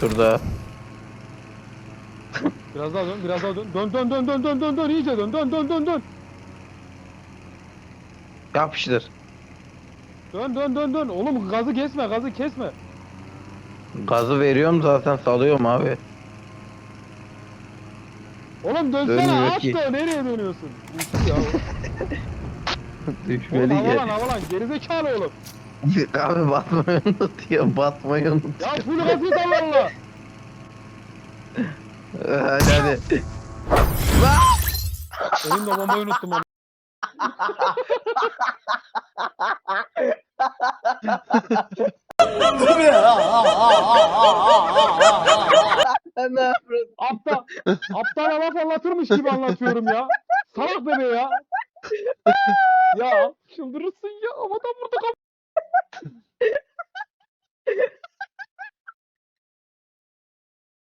Şurada. Biraz daha dön, biraz daha dön. Dön dön dön dön dön dön dön iyice dön dön dön dön dön. Yapıştır. Dön dön dön dön. Oğlum gazı kesme, gazı kesme. Gazı veriyorum zaten salıyorum abi. Oğlum dönsene Dönmüyor at ki. da nereye dönüyorsun? Uçtu ya. Oğlum Düşmeli havalan ya. havalan gerizekalı oğlum. Abi batmayı unutuyor. Batmayı unut. Ya full gazı da valla. Hadi hadi. Elimde bombayı unuttum ama. ne yapıyorsun? Aptal, aptala laf anlatırmış gibi anlatıyorum ya. Salak bebe ya. ya çıldırırsın ya. Ama tam burada